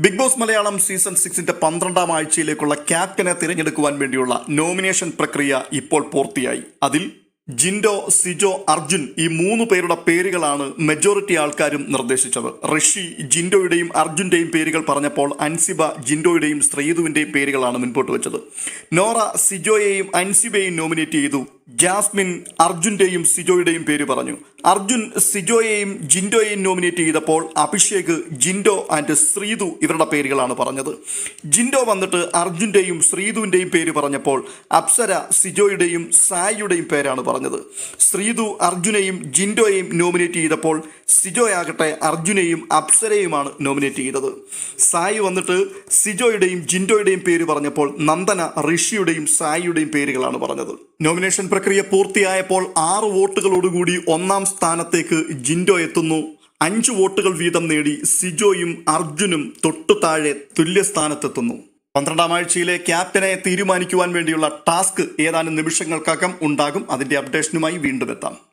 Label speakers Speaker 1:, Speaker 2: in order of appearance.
Speaker 1: Big boss Malayalam season സിക്സിന്റെ പന്ത്രണ്ടാം ആഴ്ചയിലേക്കുള്ള ക്യാപ്റ്റനെ തിരഞ്ഞെടുക്കുവാൻ വേണ്ടിയുള്ള നോമിനേഷൻ പ്രക്രിയ ഇപ്പോൾ പൂർത്തിയായി. അതിൽ ജിൻഡോ സിജോ അർജുൻ ഈ മൂന്ന് പേരുടെ പേരുകളാണ് മെജോറിറ്റി ആൾക്കാരും നിർദ്ദേശിച്ചത്. ഋഷി ജിൻഡോയുടെയും അർജുന്റെയും പേരുകൾ പറഞ്ഞപ്പോൾ അൻസിബ ജിൻഡോയുടെയും ശ്രീതുവിന്റെയും പേരുകളാണ് മുൻപോട്ട് വെച്ചത്. നോറ സിജോയെയും അൻസിബയെയും നോമിനേറ്റ് ചെയ്തു. ജാസ്മിൻ അർജുന്റെയും സിജോയുടെയും പേര് പറഞ്ഞു. അർജുൻ സിജോയെയും ജിൻഡോയെയും നോമിനേറ്റ് ചെയ്തപ്പോൾ അഭിഷേക് ജിൻഡോ ആൻഡ് ശ്രീതു ഇവരുടെ പേരുകളാണ് പറഞ്ഞത്. ജിൻഡോ വന്നിട്ട് അർജുന്റെയും ശ്രീതുവിന്റെയും പേര് പറഞ്ഞപ്പോൾ അപ്സര സിജോയുടെയും സായിയുടെയും പേരാണ് പറഞ്ഞത്. ശ്രീതു അർജുനെയും ജിൻഡോയെയും നോമിനേറ്റ് ചെയ്തപ്പോൾ സിജോയാകട്ടെ അർജുനെയും അപ്സരയുമാണ് നോമിനേറ്റ് ചെയ്തത്. സായി വന്നിട്ട് സിജോയുടെയും ജിൻഡോയുടെയും പേര് പറഞ്ഞപ്പോൾ നന്ദന ഋഷിയുടെയും സായിയുടെയും പേരുകളാണ് പറഞ്ഞത്. നോമിനേഷൻ പ്രക്രിയ പൂർത്തിയായപ്പോൾ ആറ് വോട്ടുകളോടുകൂടി ഒന്നാം സ്ഥാനത്തേക്ക് ജിൻഡോ എത്തുന്നു. അഞ്ച് വോട്ടുകൾ വീതം നേടി സിജോയും അർജുനും തൊട്ടു താഴെ തുല്യസ്ഥാനത്തെത്തുന്നു പന്ത്രണ്ടാം ആഴ്ചയിലെ ക്യാപ്റ്റനെ തീരുമാനിക്കുവാൻ വേണ്ടിയുള്ള ടാസ്ക് ഏതാനും നിമിഷങ്ങൾക്കകം ഉണ്ടാകും. അതിന്റെ അപ്ഡേഷനുമായി വീണ്ടും എത്താം.